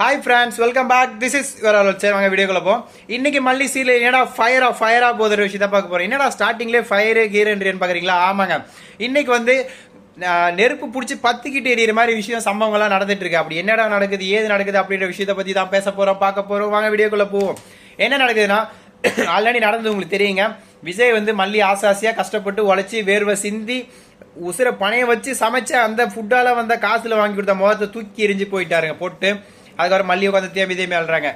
Hi friends welcome back this is சரி வாங்க வீடியோக்குள்ள போம் இன்னைக்கு மல்லி சீல என்னடா ஃபயரா ஃபயரா போகிற விஷயத்த பார்க்க போகிறோம் என்னடா ஸ்டார்டிங்லேயே ஃபயரு கீரன்றியன்னு பார்க்குறீங்களா? ஆமாங்க. இன்னைக்கு வந்து நெருப்பு பிடிச்சி பத்துக்கிட்டு எறிகிற மாதிரி விஷயம் சம்பவங்கள்லாம் நடந்துட்டு இருக்கு. அப்படி என்னடா நடக்குது ஏது நடக்குது அப்படின்ற விஷயத்தை பத்தி தான் பேச போறோம் பார்க்க போறோம். வாங்க வீடியோக்குள்ள போவோம். என்ன நடக்குதுன்னா ஆல்ரெடி நடந்தது உங்களுக்கு தெரியுங்க. விஜய் வந்து மல்லி ஆசாசியா கஷ்டப்பட்டு உழைச்சி வேர்வை சிந்தி உசுர பணைய வச்சு சமைச்ச அந்த ஃபுட்டால வந்த காசுல வாங்கி கொடுத்த முகத்தை தூக்கி எரிஞ்சு போயிட்டாருங்க போட்டு. அதுக்கப்புறம் மல்லி உட்காந்து தேம்பி தேம்பி அழுறாங்க.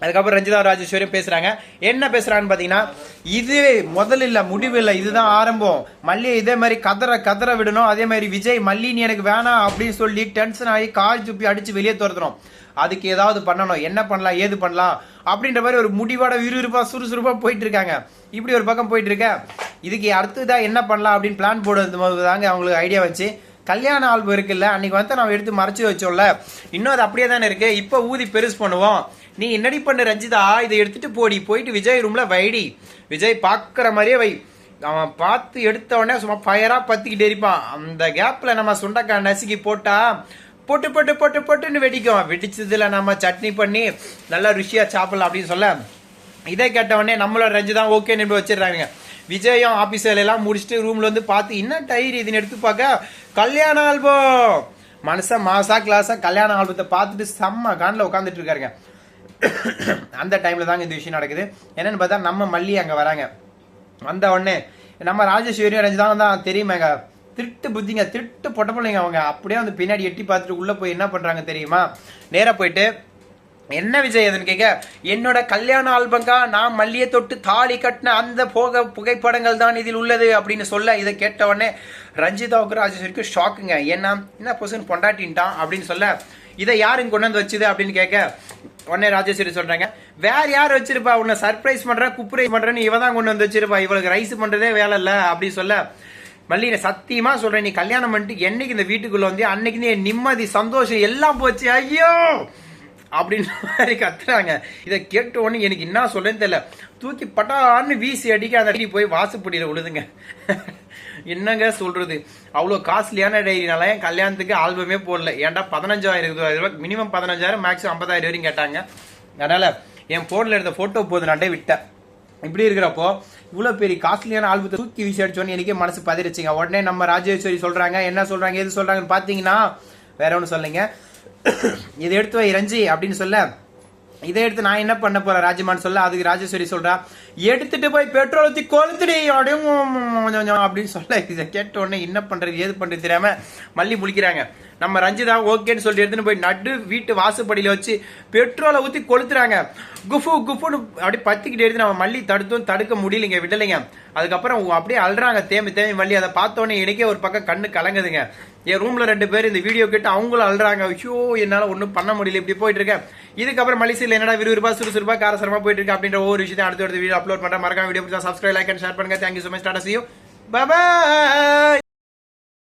அதுக்கப்புறம் ரஞ்சிதா ராஜேஸ்வரியும் பேசுறாங்க. என்ன பேசுகிறான்னு பாத்தீங்கன்னா இது முதல்ல இல்ல முடிவு இல்ல இதுதான் ஆரம்பம். மல்லியை இதே மாதிரி கதற கதற விடணும். அதே மாதிரி விஜய் மல்லி நீ எனக்கு வேணாம் அப்படின்னு சொல்லி டென்ஷன் ஆகி கால் துப்பி அடிச்சு வெளியே துரத்துறோம். அதுக்கு ஏதாவது பண்ணணும். என்ன பண்ணலாம்? ஏது பண்ணலாம்? அப்படின்ற மாதிரி ஒரு முடிவோட விறுவிறுப்பா சுறுசுறுப்பா போயிட்டு இருக்காங்க. இப்படி ஒரு பக்கம் போயிட்டு இருக்க. இதுக்கு அடுத்ததா என்ன பண்ணலாம் அப்படின்னு பிளான் போடுறது தாங்க அவங்களுக்கு ஐடியா வச்சு கல்யாண ஆல்பம் இருக்குல்ல அன்னைக்கு வந்து நம்ம எடுத்து மறைச்சு வச்சோம்ல இன்னும் அது அப்படியே தானே இருக்கு? இப்போ ஊதி பெருசு பண்ணுவோம். நீ என்னடி பண்ணு ரஞ்சிதா? இதை எடுத்துட்டு போடி. போயிட்டு விஜய் ரூம்ல வைடி. விஜய் பார்க்குற மாதிரியே வை. அவன் பார்த்து எடுத்த உடனே சும்மா ஃபயரா பத்திக்கிட்டே இருப்பான். அந்த கேப்ல நம்ம சுண்டக்காய் நசுக்கி போட்டா பொட்டு பொட்டு பொட்டு பொட்டுன்னு வெடிக்கும். வெடிச்சதுல நம்ம சட்னி பண்ணி நல்லா ருசியா சாப்பிடலாம் அப்படின்னு சொல்ல. இதை கேட்ட உடனே நம்மளோட ரஞ்சி தான் ஓகே நின்று வச்சிடுறாங்க விஜயம் ஆஃபீஸ் வேலையெல்லாம் முடிச்சுட்டு ரூமில் வந்து பார்த்து என்ன டைரி இதுன்னு எடுத்து பார்க்க? கல்யாண ஆல்பம். மனுஷன் மாசா கிளாஸா கல்யாண ஆல்பத்தை பார்த்துட்டு செம்ம காண்டில் உட்காந்துட்டு இருக்காருங்க. அந்த டைம்ல தாங்க இந்த விஷயம் நடக்குது. என்னன்னு பார்த்தா நம்ம மல்லி அங்கே வராங்க. வந்த உடனே நம்ம ராஜேஸ்வரியும் ரஞ்சிதா தான் தெரியுமாங்க? திருட்டு புத்திங்க திருட்டு பொட்ட பிள்ளைங்க அவங்க. அப்படியே வந்து பின்னாடி எட்டி பார்த்துட்டு உள்ளே போய் என்ன பண்ணுறாங்க தெரியுமா? நேராக போயிட்டு என்ன விஜய் அதுன்னு கேட்க என்னோட கல்யாண ஆல்பங்கா நான் மல்லியை தொட்டு தாலி கட்டின அந்த போக புகைப்படங்கள் தான் இதில் உள்ளது அப்படின்னு சொல்ல இதை கேட்ட உடனே ரஞ்சிதாவுக்கு ராஜேஸ்வரிக்கு ஷாக்குங்க ஏன்னா என்ன பொசுன்னு பொண்டாட்டின்ட்டான் அப்படின்னு சொல்ல இதை யாருங்க கொண்டு வந்து வச்சுது அப்படின்னு கேட்க உடனே ராஜேஸ்வரி சொல்றாங்க வேற யார் வச்சிருப்பா? உன்னை சர்ப்ரைஸ் பண்றேன் குப்புரை பண்றேன்னு இவ தான் கொண்டு வந்து வச்சிருப்பா. இவளுக்கு ரைஸ் பண்றதே வேலை இல்ல அப்படின்னு சொல்ல மல்லி நான் சத்தியமா சொல்றேன் நீ கல்யாணம் பண்ணிட்டு என்னைக்கு இந்த வீட்டுக்குள்ள வந்து அன்னைக்கு நீ நிம்மதி சந்தோஷம் எல்லாம் போச்சு. ஐயோ! அப்படின்னு மாதிரி கத்துறாங்க. இதை கேட்ட உடனே எனக்கு என்ன சொல்றேன்னு தெரியல. தூக்கி பட்டான்னு வீசி அடிக்க அந்த அடி போய் வாசப்படியில் விழுதுங்க என்னங்க சொல்றது? அவ்வளோ காஸ்ட்லியான டைரினால என் கல்யாணத்துக்கு ஆல்பமே போடல. ஏன்டா பதினஞ்சாயிரம் இருபதாயிரம் ரூபாய் மினிமம் பதினஞ்சாயிரம் மேக்ஸிமம் ஐம்பதாயிரம் வரையும் கேட்டாங்க. அதனால என் போன்ல எடுத்த போட்டோ போது நாட்டே விட்டேன். இப்படி இருக்கிறப்போ இவ்வளோ பெரிய காஸ்ட்லியான ஆல்பத்தை தூக்கி வீசி அடிச்சோன்னு எனக்கே மனசு பதிரிச்சுங்க உடனே நம்ம ராஜேஸ்வரி சொல்றாங்க என்ன சொல்றாங்க எது சொல்றாங்கன்னு பார்த்தீங்கன்னா வேற ஒன்றும் சொல்லுங்க. இதை எடுத்து வை ரஞ்சி அப்படின்னு சொல்ல. இதை எடுத்து நான் என்ன பண்ண போறேன் ராஜமான் சொல்ல? அதுக்கு ராஜேஸ்வரி சொல்றா எடுத்துட்டு போய் பெட்ரோல் ஊற்றி கொளுத்துடி அப்படியும் அப்படின்னு சொல்ல. இதை கேட்ட உடனே என்ன பண்றது ஏது பண்றது தெரியாம மல்லி முழிக்கிறாங்க. நம்ம ரஞ்சிதா ஓகேன்னு சொல்லி எடுத்துன்னு போய் நடு வீட்டு வாசப்படியில வச்சு பெட்ரோலை ஊத்தி கொளுத்துறாங்க. குஃபு குஃபுன்னு அப்படி பத்திக்கிட்டு எடுத்து நம்ம மல்லி தடுத்தும் தடுக்க முடியலைங்க விடலைங்க. அதுக்கப்புறம் அப்படியே அழுறாங்க தேம்பி தேம்பி மல்லி. அதை பார்த்தோன்னே எனக்கே ஒரு பக்கம் கண்ணு கலங்குதுங்க. என் ரூமில் ரெண்டு பேர் இந்த வீடியோ கேட்டு அவங்களும் அழுறாங்க. ஐயோ என்னால் ஒன்றும் பண்ண முடியல இப்படி போயிட்டு இருக்கேன். இதுக்கப்புறம் மலிசியில் என்னடா விறுவிறுப்பா சுறுசுறுப்பா காரசரமாக போயிட்டு இருக்கு அப்படின்ற ஒவ்வொரு விஷயத்தையும் அடுத்த அடுத்த வீடியோ அப்லோட் பண்ணுறேன் மறக்காம வீடியோ பிடிச்சா சப்ஸ்கிரைப் லைக் அண்ட் ஷேர் பண்ணுங்க. Thank you so much tata see you Baba bye